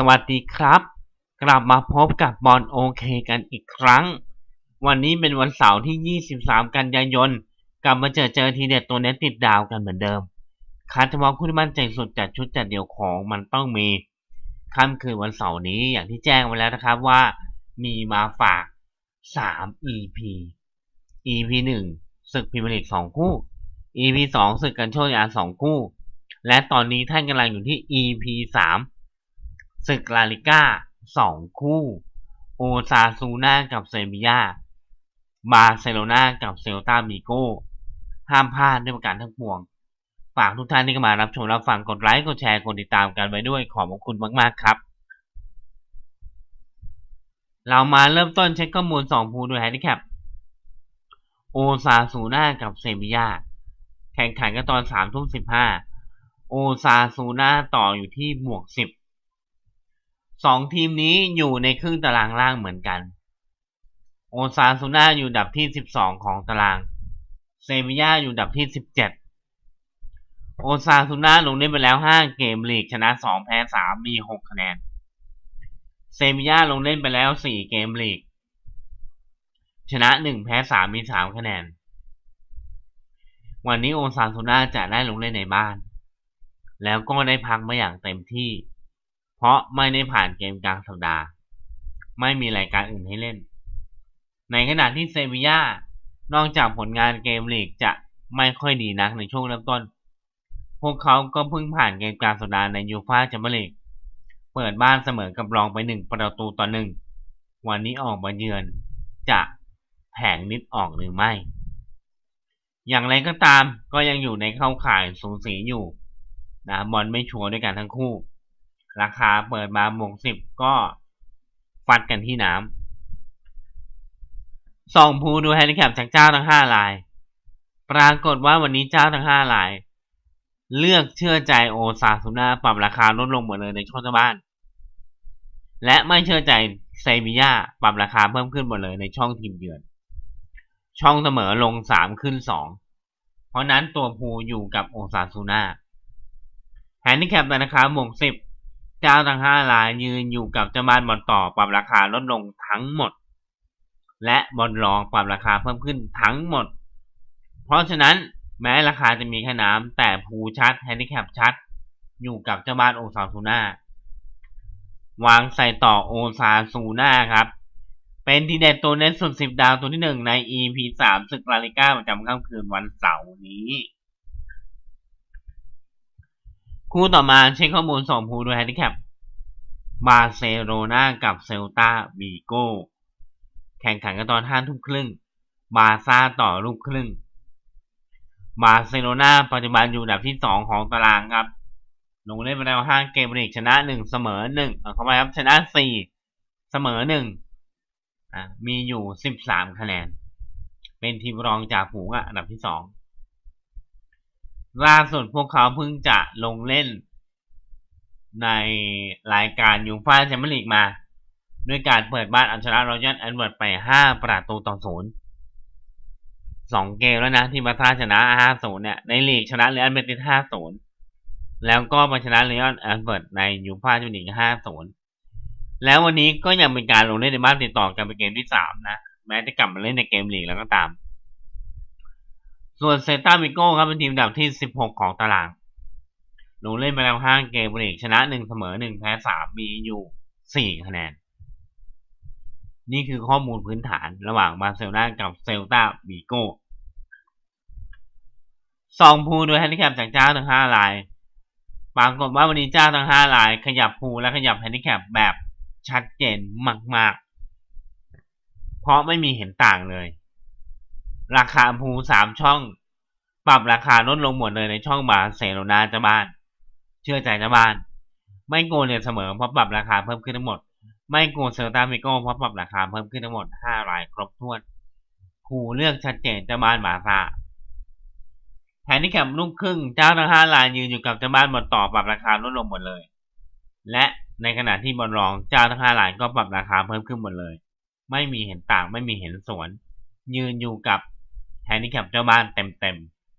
สวัสดีครับ กลับมาพบกับบอลโอเคกันอีกครั้ง วันนี้เป็นวันเสาร์ที่ 23 กันยายน กลับมาเจอเจอทีเด็ดตัวเน็ตติดดาวกันเหมือนเดิมคาดเฉพาะผู้ที่มั่นใจสุดจัดชุดจัดเดี่ยวของมันต้องมีค่ำคืนวันเสาร์นี้อย่างที่แจ้งไว้แล้วนะครับว่า มีมาฝาก 3 EP EP 1ศึกพรีเมียร์ลีก2คู่ EP 2ศึกกันโชคยา2คู่ และตอนนี้ท่านกำลังอยู่ที่ EP 3 ศึกลาลิก้า2คู่ โอซาซูน่ากับเซบียาบาร์เซโลนากับเซลตาบิโกห้ามพลาดด้วยประการทั้งปวง ฝากทุกท่านที่เข้ามารับชมรับฟังกดไลค์กดแชร์กดติดตามกันไว้ด้วยขอบคุณมาก ๆ ครับ เรามาเริ่มต้นเช็คข้อมูล2ภูด้วยแฮนดิแคปโอซาซูน่ากับเซบียาแข่งขันกันตอน3ทุ่ม15โอซาซูน่าต่ออยู่ที่บวก10 สองทีมนี้อยู่ในครึ่งตารางล่างเหมือนกัน โอซาซูน่าอยู่ดับที่ 12 ของตาราง เซบียาอยู่ดับที่ 17 โอซาซูน่าลงเล่นไปแล้ว 5 เกมลีกชนะ 2 แพ้ 3 มี 6 คะแนน เซบียาลงเล่นไปแล้ว 4 เกมลีก ชนะ 1 แพ้ 3 มี 3 คะแนน วันนี้โอซาซูน่าจะได้ลงเล่นในบ้าน แล้วก็ได้พักมาอย่างเต็มที่ เพราะไม่ได้ผ่านเกมกลางสัปดาห์ ไม่มีรายการอื่นให้เล่น ในขณะที่เซบียานอกจากผลงานเกมลีกจะไม่ค่อยดีนักในช่วงเริ่มต้น พวกเขาก็เพิ่งผ่านเกมกลางสัปดาห์ในยูฟ่าแชมเปี้ยนลีก เปิดบ้านเสมอกับรองไปหนึ่งประตูต่อหนึ่ง วันนี้ออกมาเยือนจะแผงนิดออกหรือไม่ อย่างไรก็ตามก็ยังอยู่ในเข้าข่ายสูสีอยู่นะบอลไม่ชัวร์ด้วยกันทั้งคู่ ราคาเปิดมาบวกสิบก็ฟัดกันที่น้ำส่องภูดูแฮนดิแคปจากเจ้าทั้งห้าราย ปรากฏว่าวันนี้เจ้าทั้งห้าราย เลือกเชื่อใจโอซาซูน่าปรับราคาลดลงหมดเลยในช่องเจ้าบ้าน และไม่เชื่อใจเซบียาปรับราคาเพิ่มขึ้นหมดเลยในช่องทีมเยือน ช่องเสมอลงสามขึ้นสองเพราะนั้นตัวภูอยู่กับโอซาซูน่าแฮนดิแคปราคาบวกสิบ เจ้าทั้งห้ารายยืนอยู่กับเจ้าบ้านบอลต่อปรับราคาลดลงทั้งหมด และบอลรองปรับราคาเพิ่มขึ้นทั้งหมด เพราะฉะนั้นแม้ราคาจะมีแค่น้ำแต่ภูชัดแฮนดิแคปชัด อยู่กับเจ้าบ้านโอซาซูน่าวางใส่ต่อโอซาซูน่าครับ เป็นทีเด็ดตัวเน้นสุดสิบดาวตัวที่หนึ่งใน EP สามศึกลาลิก้าประจำค่ำคืนวันเสาร์นี้ คู่ต่อมาเช็คข้อมูลส่งภูด้วยแฮนดิแคปบาร์เซโลนากับเซลตาบีโกแข่งขันกันตอนห้าทุ่มครึ่ง บาซ่าต่อลูกครึ่ง บาร์เซโลนาปัจจุบันอยู่อันดับที่สองของตารางครับ ลงเล่นไปแล้วห้าเกมลีกชนะหนึ่งเสมอหนึ่งเข้าไปครับชนะสี่เสมอหนึ่งมีอยู่สิบสามคะแนน เป็นทีมรองจากฝูงอันดับที่สอง ล่าสุดพวกเขาเพิ่งจะลงเล่น ในรายการยูฟ่าแชมเปี้ยนลีกมา ด้วยการเปิดบ้านอัลชนะรอยัลแอนเวิร์ดไป 5 ประตูต่อศูนย์สองเกมแล้วนะ ที่มาท่าชนะ 5-0 เนี่ย ในลีกชนะเรอัลเบติส5-0 แล้วก็มาชนะเรอัลแอนเวิร์ดในยูฟ่าแชมเปี้ยนลีก5-0 แล้ววันนี้ก็ยังเป็นการลงเล่นในบ้านติดต่อกันเป็นเกมที่ 3 นะ แม้จะกลับมาเล่นในเกมลีกแล้วก็ตาม ส่วนเซตามิโก้ครับเป็นทีมดับที่ 16 ของตาราง ลงเล่นไปแล้ว5เกมลีกชนะ 1 เสมอ 1 แพ้ 3 มีอยู่ 4 คะแนน นี่คือข้อมูลพื้นฐานระหว่างบาร์เซโลนากับเซลตาบิโก้สองพูโดยแฮนดิแคปจากเจ้าทั้ง 5 ลายปรากฏว่าวันนี้เจ้าทั้ง 5 ลาย ขยับพูและขยับแฮนดิแคปแบบชัดเจนมาก ๆ เพราะไม่มีเห็นต่างเลย ราคาภูสามช่อง ปรับราคาลดลงหมดเลยในช่องบาเซโลนาจะบ้าน เชื่อใจจะบ้าน ไม่โกเนี่ยเสมอเพราะปรับราคาเพิ่มขึ้นทั้งหมด ไม่โกเซลตามิโกเพราะปรับราคาเพิ่มขึ้นทั้งหมดห้ารายครบถ้วนผูเลือกชัดเจนจะบ้านบาซาแทนที่แคมลูกครึ่งเจ้าทั้งห้ารายยืนอยู่กับเจ้าบ้านบอลต่อปรับราคาลดลงหมดเลย และในขณะที่บอลรองเจ้าทั้งห้ารายก็ปรับราคาเพิ่มขึ้นหมดเลย ไม่มีเห็นต่างไม่มีเห็นสวน ยืนอยู่กับ แฮนดิแคปเจ้าบ้านเต็ม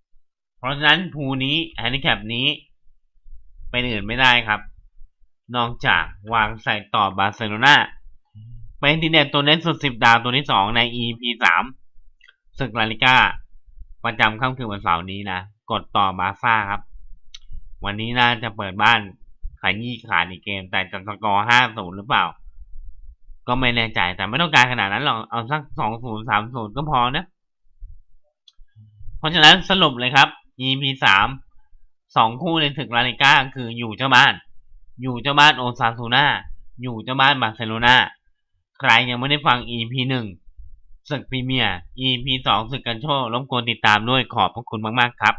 ๆ เพราะฉะนั้นภูนี้แฮนดิแคปนี้เป็นอื่นไม่ได้ครับ นอกจากวางใส่ต่อบาร์เซโลนาเป็นทีเด็ดตัวเล่นสุดสิบดาวตัวที่สองใน EP สามศึกลาลิก้า ประจำค่ำคืนวันเสาร์นี้นะ กดต่อบาซ่าครับ วันนี้น่าจะเปิดบ้านขายยี่ขาดอีกเกม แต่จะสกอร์ห้าศูนย์หรือเปล่า ก็ไม่แน่ใจแต่ไม่ต้องการขนาดนั้นหรอก เอาสักสองศูนย์สามศูนย์ก็พอนะ เพราะฉะนั้นสรุปเลยครับ EP สามสองคู่ในศึกลาลิก้าคืออยู่เจ้าบ้าน อยู่เจ้าบ้านโอซาซูนาอยู่เจ้าบ้านบาร์เซโลนาใครยังไม่ได้ฟัง EP หนึ่งศึกพรีเมียร์ EP สองศึกกันโชครบกวนติดตามด้วยขอบพระคุณมาก ๆ ครับ